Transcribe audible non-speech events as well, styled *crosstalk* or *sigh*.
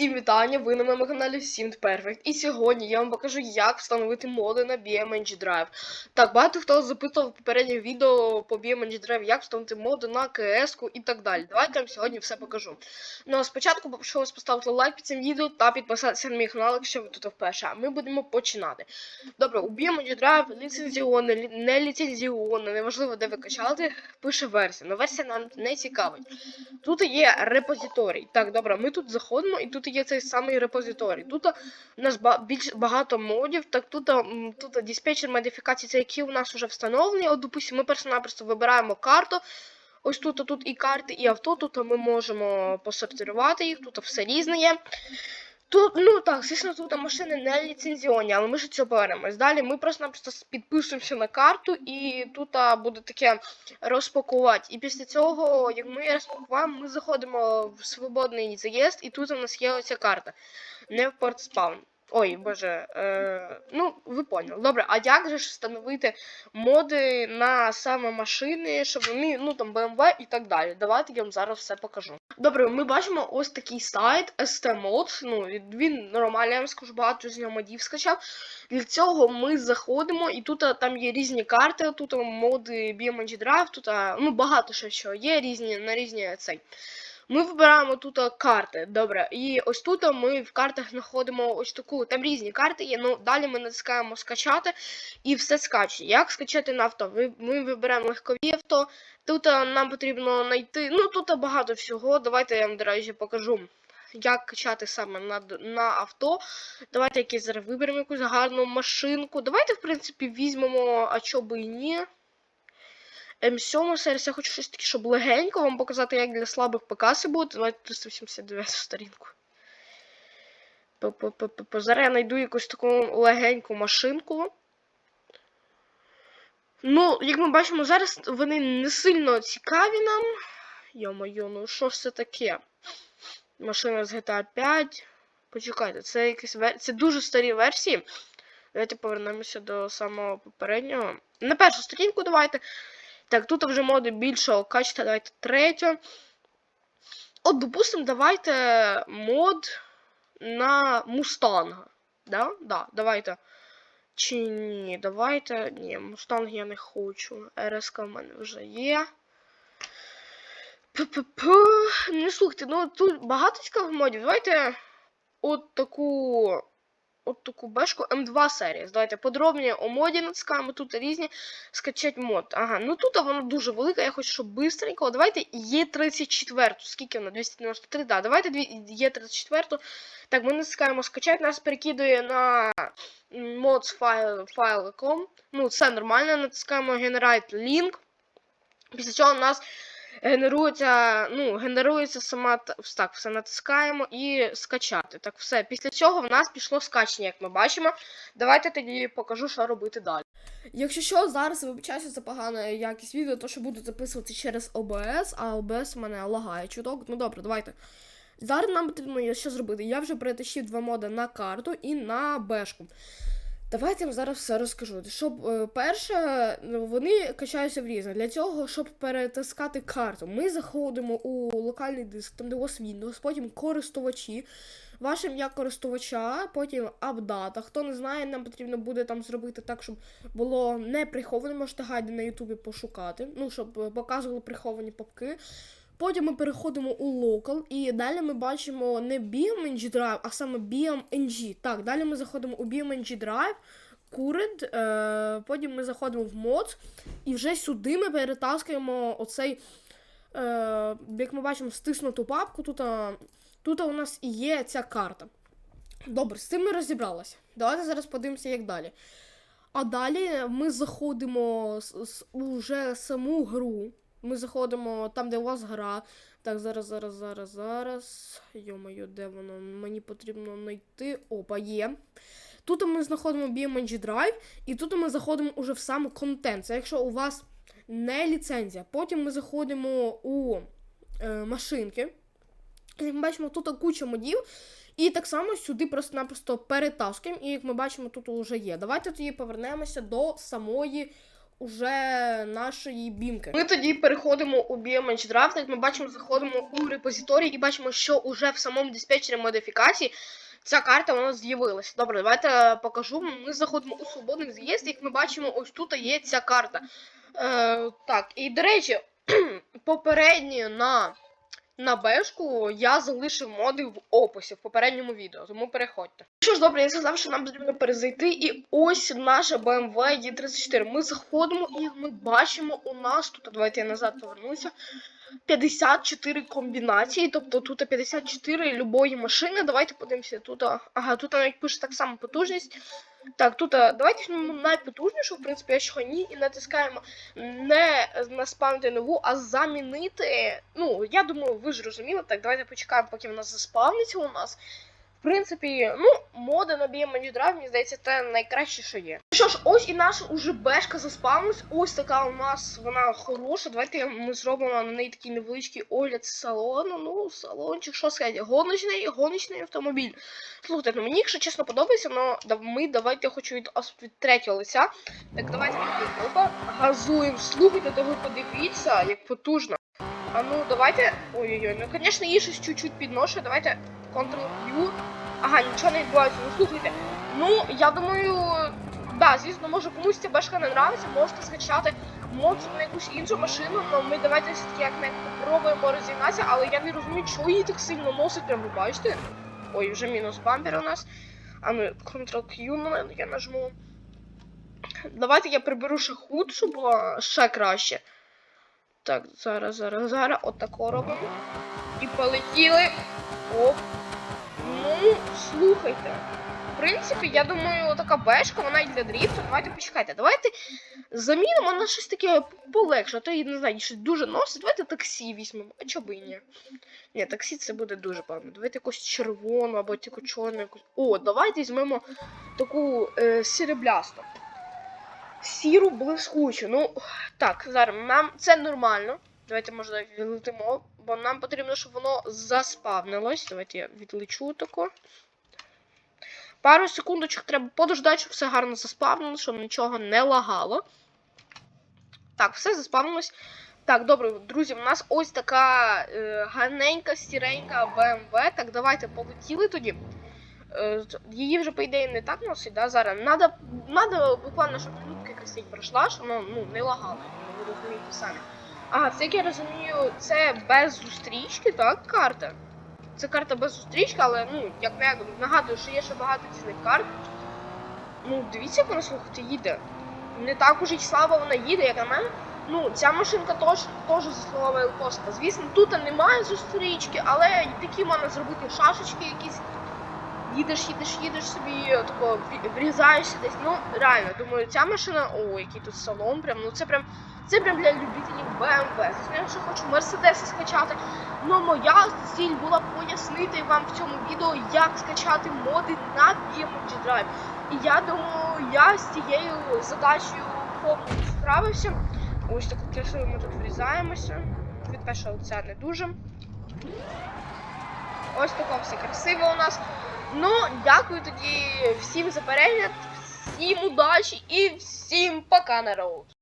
Всім вітання! Ви на моєму каналі Simt Perfect. І сьогодні я вам покажу, як встановити моди на BMNG Drive. Так, багато хто запитував в попередніх відео по BMNG Drive, як встановити моди на КС і так далі. Давайте я вам сьогодні все покажу. Ну а спочатку попрошу вас поставити лайк під цим відео та підписатися на мій канал, якщо ви тут вперше. А ми будемо починати. Добре, у BMNG Drive ліцензіоне, не ліцензіоне, неважливо де ви качали, пише версія. Но версія нам не цікавить. Тут є репозиторій. Так, добре, ми тут заходимо, і тут є цей самий репозиторій. Тут у нас більш багато модів. Так, тут, тут диспетчер модифікацій, це які у нас вже встановлені. От, допустимо, ми просто-напросто вибираємо карту. Ось тут, тут і карти, і авто. Тут ми можемо посортувати їх, тут все різне є. Тут, ну так, звісно, тут машини не ліцензіоні, але ми ж цього повернемось. Далі ми просто-напросто підписуємося на карту, і тут а, буде таке розпакувати. І після цього, як ми розпакуємо, ми заходимо в свободний заїзд, і тут у нас є оця карта. Не в портспаун. Ой, боже, е, ну, ви поняли. Добре, а як же ж встановити моди на саме машини, щоб вони, ну там BMW і так далі. Давайте я вам зараз все покажу. Добре, ми бачимо ось такий сайт ST-Mod. Ну, він- нормальний, я вам скажу, багато з нього модів скачав. Для цього ми заходимо, і тут там є різні карти, тут моди BMG Drive, тут ну, багато що, що є різні на різні цей. Ми вибираємо тут карти, добре. І ось тут ми в картах знаходимо ось таку, там різні карти є. Ну, далі ми натискаємо скачати і все скачує. Як скачати на авто? Ми вибираємо легкові авто. Тут нам потрібно знайти. Ну, тут багато всього. Давайте я вам, до речі, покажу. Як качати саме на, на авто. Давайте якийсь зараз виберемо якусь гарну машинку. Давайте, в принципі, візьмемо, а чо би і ні. М7 сервіс, я хочу щось таке, щоб легенько вам показати, як для слабих ПК буде. Давайте 389 сторінку. Зараз я знайду якусь таку легеньку машинку. Ну, як ми бачимо, зараз вони не сильно цікаві нам. Йо-моє, ну що ж це таке? Машина з GTA 5. Почекайте, це якісь. Це дуже старі версії. Давайте повернемося до самого попереднього. На першу сторінку давайте. Так, тут вже моди більшого качества, давайте третю. От, допустимо, давайте мод на Мустанга. Да? Да, давайте. Чи ні, давайте. Ні, Мустанг я не хочу. РСК в мене вже є. П-п-п. Не слухайте, ну тут багато цікавих модів. Давайте от таку. От таку бешку М2 серія. Давайте подробніше о моді натискаємо. Тут різні скачать мод. Ага, ну тут вона дуже велика, я хочу, щоб бистренько. Давайте Є34. Скільки вона? 293, да. Давайте Є34. Так, ми натискаємо скачать, нас перекидує на mods файл, файл.com. Ну, це нормально, натискаємо Generate Link. Після цього у нас генерується, ну, генерується сама так, все натискаємо і скачати. Так, все. Після цього в нас пішло скачення, як ми бачимо. Давайте тоді покажу, що робити далі. Якщо що, зараз вибачаюся за погану якість відео, то що буду записувати через OBS, а OBS мене лагає чуток. Ну добре, давайте. Зараз нам потрібно що зробити. Я вже перетащив два моди на карту і на бешку. Давайте я вам зараз все розкажу. Щоб е, перше, ну, вони качаються в різне. Для цього, щоб перетискати карту, ми заходимо у локальний диск, там де у вас Windows, потім користувачі, ваше ім'я користувача, потім апдата. Хто не знає, нам потрібно буде там зробити так, щоб було не приховане. Можете гайди на Ютубі пошукати. Ну, щоб е, показували приховані папки. Потім ми переходимо у Local, і далі ми бачимо не BMNG Drive, а саме BMNG. Так, далі ми заходимо у BMNG Drive, Current, е, потім ми заходимо в Mods, і вже сюди ми перетаскуємо оцей, е, як ми бачимо, стиснуту папку. Тут, е, тут у нас і є ця карта. Добре, з цим ми розібралися. Давайте зараз подивимося, як далі. А далі ми заходимо уже саму гру. Ми заходимо там, де у вас гра. Так, зараз, зараз, зараз, зараз. Йо-моє, де воно? Мені потрібно знайти. Опа, є. Тут ми знаходимо BMG Drive, і тут ми заходимо уже в сам контент. Це якщо у вас не ліцензія. Потім ми заходимо у е, машинки. Як ми бачимо, тут куча модів. І так само сюди просто-напросто перетаскуємо. І як ми бачимо, тут вже є. Давайте тоді повернемося до самої уже нашої бімки. Ми тоді переходимо у BMH Draft, ми бачимо, заходимо у репозиторій і бачимо, що уже в самому диспетчері модифікації ця карта нас з'явилася. Добре, давайте покажу. Ми заходимо у свободний з'їзд, як ми бачимо, ось тут є ця карта. Е, так, і до речі, *clears throat* попередньо на, на бешку я залишив моди в описі в попередньому відео, тому переходьте. Що ж, добре, я сказав, що нам потрібно перезайти, і ось наша BMW E34. Ми заходимо і ми бачимо, у нас тут, давайте я назад повернуся. 54 комбінації, тобто тут 54 любої машини. Давайте подивимося тут. Ага, тут навіть пише так само потужність. Так, тут давайте візьмемо найпотужнішу, в принципі, якщо ні, і натискаємо не наспавнити нову, а замінити. Ну, я думаю, ви ж розуміли. Так, давайте почекаємо, поки вона заспавниться у нас. В принципі, ну, моди на BMG Drive, мені здається, це найкраще, що є. Що ж, ось і наша уже бешка заспавнилась. Ось така у нас вона хороша. Давайте ми зробимо на неї такий невеличкий огляд салону. Ну, салончик, що сказати, гоночний, гоночний автомобіль. Слухайте, ну мені, якщо чесно, подобається, але ми давайте хочу від, від третього лиця. Так, давайте опа, газуємо. Слухайте, то ви подивіться, як потужно. А ну, давайте. Ой-ой-ой, ну, звісно, її щось чуть-чуть підношу. Давайте Ctrl-Q. Ага, нічого не відбувається. Ну слухайте. Ну, я думаю, да, звісно, може комусь ця бешка не нравиться, можете скачати мод на якусь іншу машину, але ми давайте все-таки як не попробуємо розігнатися, але я не розумію, чого її так сильно носить, прям ви бачите? Ой, вже мінус бампер у нас. А ну, Ctrl-Q я нажму. Давайте я приберу ще худ, щоб було ще краще. Так, зараз, зараз, зараз. Отако робимо. І полетіли. Оп. Слухайте. В принципі, я думаю, така бешка, вона і для дріфту. Давайте почекайте. Давайте замінимо на щось таке полегше. А то я не знаю, щось дуже носить. Давайте таксі візьмемо. А чого би і ні? Ні, таксі це буде дуже погано. Давайте якусь червону або таку чорну якусь. О, давайте візьмемо таку е, сіреблясту. Сіру блискучу. Ну, так, зараз нам це нормально. Давайте, може, відлетимо, бо нам потрібно, щоб воно заспавнилось. Давайте я відлечу тако. Пару секундочок треба подождати, щоб все гарно заспавнилось, щоб нічого не лагало. Так, все заспавнилось. Так, добре, друзі, у нас ось така е, гарненька, сіренька BMW. Так, давайте полетіли тоді. Е, її вже, по ідеї, не так носить, да, зараз. Надо, надо буквально, щоб минутка якась пройшла, щоб воно ну, не лагало, ви розумієте самі. Ага, це як я розумію, це без зустрічки, так, карта? Це карта без зустрічки, але ну, як не нагадую, що є ще багато цінних карт. Ну, дивіться, як вона слухати їде. Не так уже й слабо вона їде, як на мене. Ну, ця машинка теж, теж заслуговує коста. Звісно, тут немає зустрічки, але такі можна зробити шашечки якісь. Їдеш, їдеш, їдеш собі, тако врізаєшся десь. Ну, реально, думаю, ця машина, о, який тут салон, прям, ну це прям, це прям для любителів BMW. Я ще хочу Мерседеси скачати. Ну, моя ціль була пояснити вам в цьому відео, як скачати моди на BMG Drive. І я думаю, я з цією задачею повністю справився. Ось таку красиво ми тут врізаємося. Від першого лиця не дуже. Ось тако все красиво у нас. Ну, дякую тоді всім за перегляд, всім удачі і всім пока, народ!